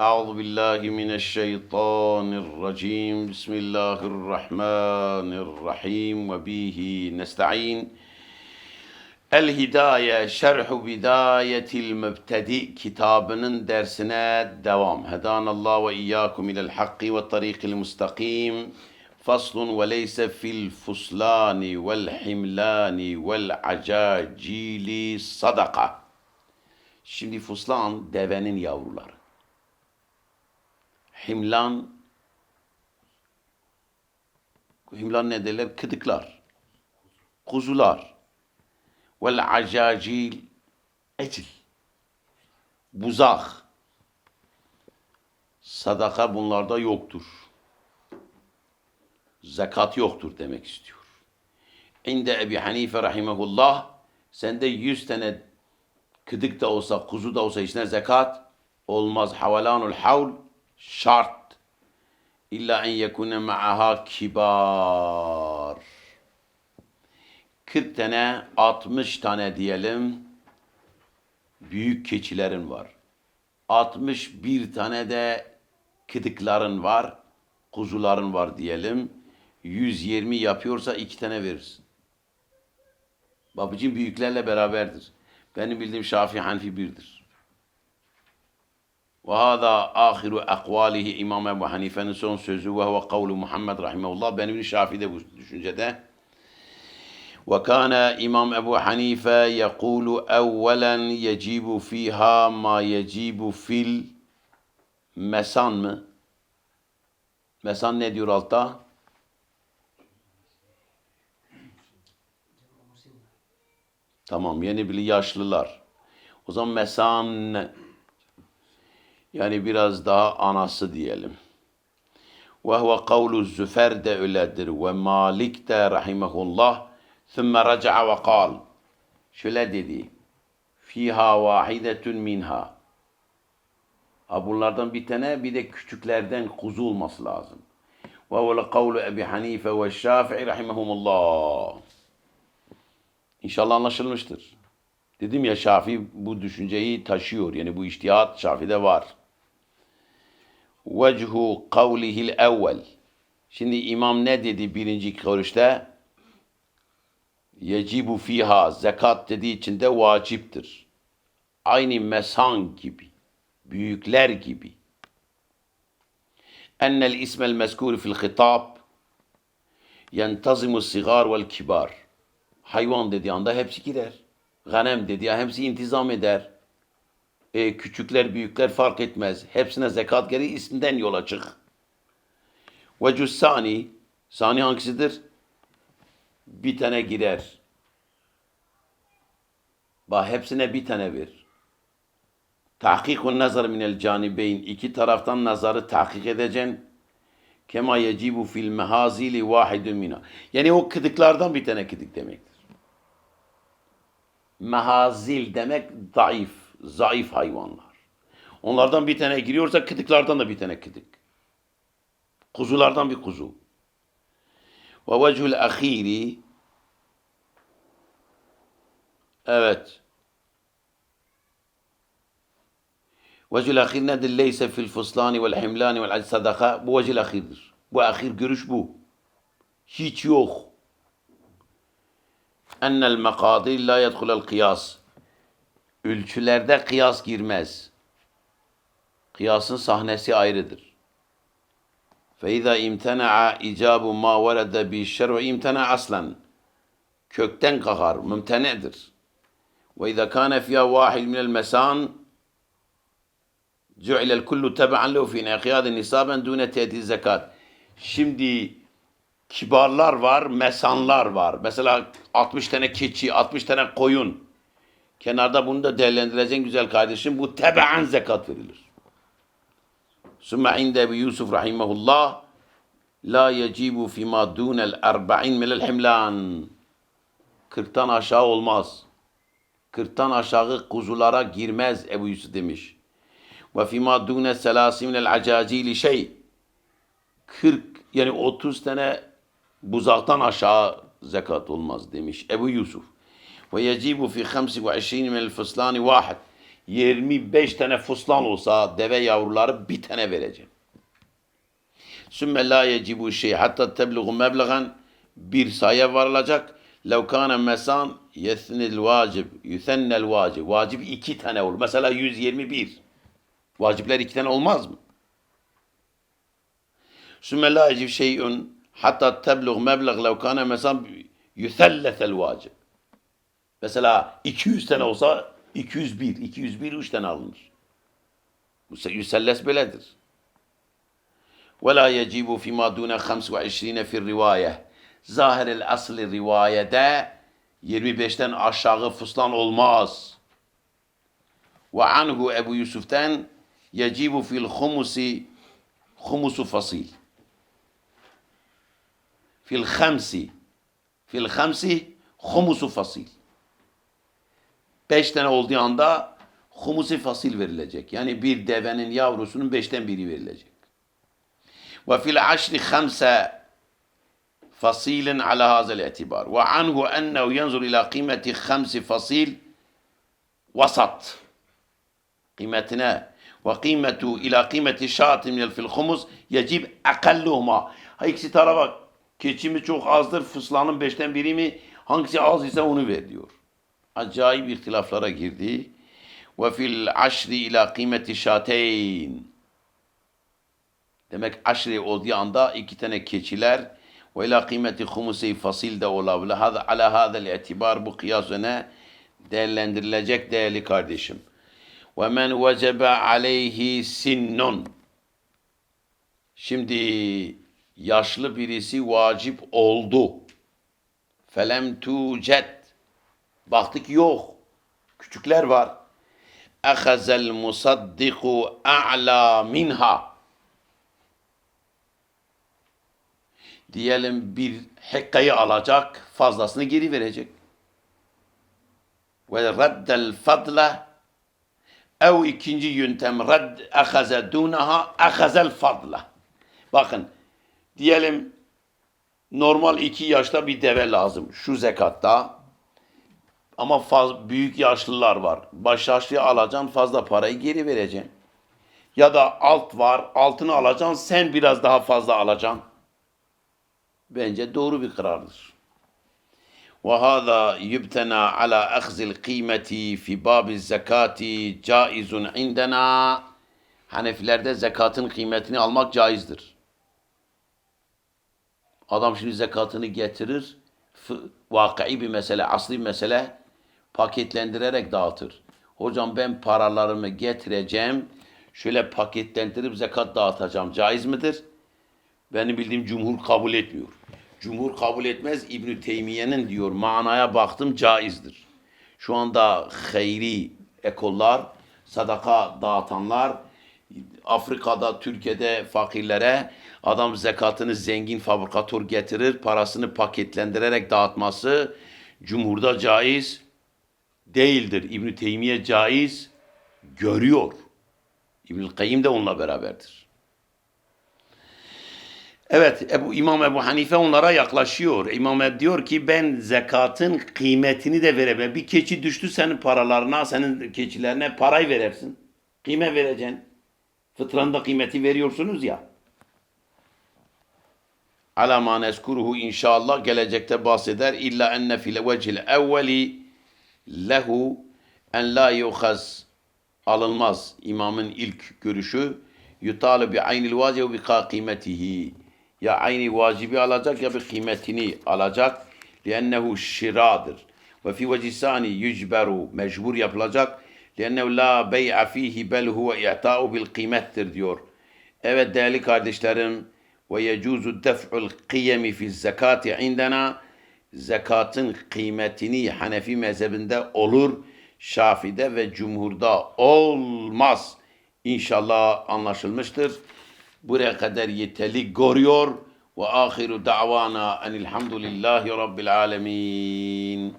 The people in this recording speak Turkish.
أعوذ بالله من الشيطان الرجيم بسم الله الرحمن الرحيم وبه نستعين El-Hidaye Şerhu Bidayetil Mübtedi kitabının dersine devam. Hedanallah ve iyyakum ilel hakki ve tarikil mustakim. Faslun ve leyse fil fuslani vel himlani vel acacili sadaka. Şimdi fuslan devenin yavruları. Himlan Himlan ne derler? Kıdıklar. Kuzular. Vel acacil ecil. Buzak. Sadaka bunlarda yoktur. Zekat yoktur demek istiyor. İnde Ebi Hanife rahimehullah sende yüz tane kıdık da olsa, kuzu da olsa içine zekat olmaz. Havalanul havl şart. İlla en yekune ma'aha kibar. 40 tane, 60 tane diyelim büyük keçilerin var. 61 tane de kıdıkların var, kuzuların var diyelim. 120 yapıyorsa iki tane verirsin. Babacığım büyüklerle beraberdir. Benim bildiğim Şafii Hanfi birdir. Ve hâzâ âhiru ekvâlihi İmam Ebu Hanife'nin son sözü ve huve kavlu Muhammed rahimahullah. Ben İbn-i Şafii de bu düşüncede. Ve kâne İmam Ebu Hanife yekûlu evvelen yecibu fiha ma yecibu fil mesan mı? Mesan ne diyor altta? Tamam yeni bili yaşlılar. O zaman mesan yani biraz daha anası diyelim. Ve huve kavlu züfer de öyledir. Ve malik de rahimehullah. Thümme raca'a ve kal. Şöyle dedi. Fiha vahidetun minha. Ha bunlardan bir tane bir de küçüklerden kuzu olması lazım. Ve huve kavlu Ebi Hanife ve Şafii rahimehumullah. İnşallah anlaşılmıştır. Dedim ya Şafi bu düşünceyi taşıyor. Yani bu iştihat Şafi'de var. Vechu kavlihil evvel. Şimdi imam ne dedi birinci görüşte? Yecibu fiha zekat dediği için de vaciptir. Aynı mesan gibi, büyükler gibi. Ennel ismel mezkur fil hitab yentazimu sigar vel kibar. Hayvan dediği anda hepsi girer. Ganem dediği hepsi intizam eder. E, küçükler büyükler fark etmez. Hepsine zekat gereği isminden yola çık. Ve cüssani, sani hangisidir? bir tane girer. Bak hepsine bir tane ver. Tahkikun nazar minel canibeyn. iki taraftan nazarı tahkik edeceksin. Kema yecibu fil mehazili vahidun mina. Yani o kıdıklardan bir tane kıdık demektir. Mehazil demek zayıf, zayıf hayvanlar. Onlardan bir tane giriyorsa kıdıklardan da bir tane kıdık. Kuzulardan bir kuzu. Ve vecihul ahiri Evet. Vecihul ahir nedir? Leyse fil fuslani vel himlani vel sadaka. Bu vecihul ahirdir. Bu ahir görüş bu. Hiç yok. Ennel mekadir la yedhulel kıyas. Ölçülerde kıyas girmez. Kıyasın sahnesi ayrıdır. فَاِذَا اِمْتَنَعَ اِعَابُ مَا وَرَدَ بِالشَّرْعِ اِمْتَنَعَ aslan. Kökten kalkar, mümtenedir. وَاِذَا كَانَ فِيهَا وَاحِدْ مِنَ الْمَسَانِ جُعِلَ الْكُلُّ تَبَعًا لَهُ فِي اِنْقِيَادٍ نِسَابًا دُونَ تَيْتِ zekat. Şimdi kibarlar var, mesanlar var. Mesela 60 tane keçi, 60 tane koyun. Kenarda bunu da değerlendireceğin güzel kardeşim. Bu tebe'en zekat verilir. Sümme inde Ebu Yusuf rahimahullah la yecibu fima dunel erba'in minel himlan. Kırktan aşağı olmaz. Kırktan aşağı kuzulara girmez Ebu Yusuf demiş. Ve fima dune selasi minel acazili şey. Kırk yani otuz tane buzaktan aşağı zekat olmaz demiş Ebu Yusuf. Ve yecibu fi 25 minel fıslani vahid. 25 tane fuslan olsa deve yavruları bir tane vereceğim. Sümme la yecibu şey hatta tebluğu meblagan bir sayı varılacak. Lev kâne mesan yesnil vacib, yüsennel vacib. Vacip iki tane olur. Mesela 121. Vacipler iki tane olmaz mı? Sümme la yecib şey'ün hatta tebluğ meblağ lev kâne mesan yüsellesel vacib. Mesela 200 tane olsa 201, 201 üç tane alınır. Bu yüselles böyledir. ولا يجب فيما دون 25 في الرواية. Zahir el aslı rivayede 25'ten aşağı fıslan olmaz. Ve anhu Ebu Yusuf'ten yecibu fil humusi humusu fasil. Fil hamsi fil hamsi humusu fasil. Beş tane olduğu anda humusi fasil verilecek. Yani bir devenin yavrusunun beşten biri verilecek. Ve fil aşri hamse fasilin ala hazel etibar. Ve anhu ennehu yanzur ila kıymeti hamsi fasil vasat. Kıymetine ve kıymetu ila kıymeti şaatin minel fil humus yecib akalluhuma. Ha ikisi tarafa keçi mi çok azdır, fıslanın beşten biri mi? Hangisi az ise onu ver diyor. Acayip ihtilaflara girdi. Ve fil aşri ila kıymeti şateyn. Demek aşri olduğu anda iki tane keçiler ve ila kıymeti humusi fasil de olabilir. Hada, ala hadel itibar bu kıyas ne değerlendirilecek değerli kardeşim. Ve men vecebe aleyhi sinnun. Şimdi yaşlı birisi vacip oldu. Felem tucet. Baktık yok. Küçükler var. Ehazel musaddiku a'la minha. diyelim bir hekkayı alacak, fazlasını geri verecek. Ve reddel fadle ev ikinci yöntem redd ehaze dunaha ehazel fadle. Bakın diyelim normal iki yaşta bir deve lazım şu zekatta. Ama faz, büyük yaşlılar var. Baş yaşlıya alacaksın fazla parayı geri vereceksin. Ya da alt var altını alacaksın sen biraz daha fazla alacaksın. Bence doğru bir karardır. وهذا يبتنى على أخذ القيمة في باب الزكاة جائز عندنا Hanefilerde zekatın kıymetini almak caizdir. Adam şimdi zekatını getirir, vakıi bir mesele, asli bir mesele paketlendirerek dağıtır. Hocam ben paralarımı getireceğim, şöyle paketlendirip zekat dağıtacağım. Caiz midir? Benim bildiğim cumhur kabul etmiyor. Cumhur kabul etmez. İbn Teymiye'nin diyor manaya baktım caizdir. Şu anda hayri ekollar, sadaka dağıtanlar Afrika'da, Türkiye'de fakirlere adam zekatını zengin fabrikatör getirir, parasını paketlendirerek dağıtması cumhurda caiz değildir. İbn Teymiye caiz görüyor. İbn Kayyim de onunla beraberdir. Evet, Ebu, İmam Ebu Hanife onlara yaklaşıyor. İmam diyor ki ben zekatın kıymetini de veremem. Bir keçi düştü senin paralarına, senin keçilerine parayı verirsin. Kıyme vereceksin. Fıtranda kıymeti veriyorsunuz ya. Ala ma neskuruhu inşallah gelecekte bahseder. İlla enne fil vecil evveli lehu en la yuhaz alınmaz imamın ilk görüşü yutalı bi aynil vacib bi kıymetihi ya aynı vacibi alacak ya bir kıymetini alacak. Liennehu şiradır. Ve fi vecisani yücberu mecbur yapılacak. Liennehu la bey'a fihi bel huve i'ta'u bil kıymettir diyor. Evet değerli kardeşlerim ve yecuzu def'ul kıyemi fi zekati indena zekatın kıymetini Hanefi mezhebinde olur. Şafi'de ve cumhurda olmaz. İnşallah anlaşılmıştır. buraya kadar yeterli görüyor. Ve ahiru da'vana enilhamdülillahi rabbil alemin.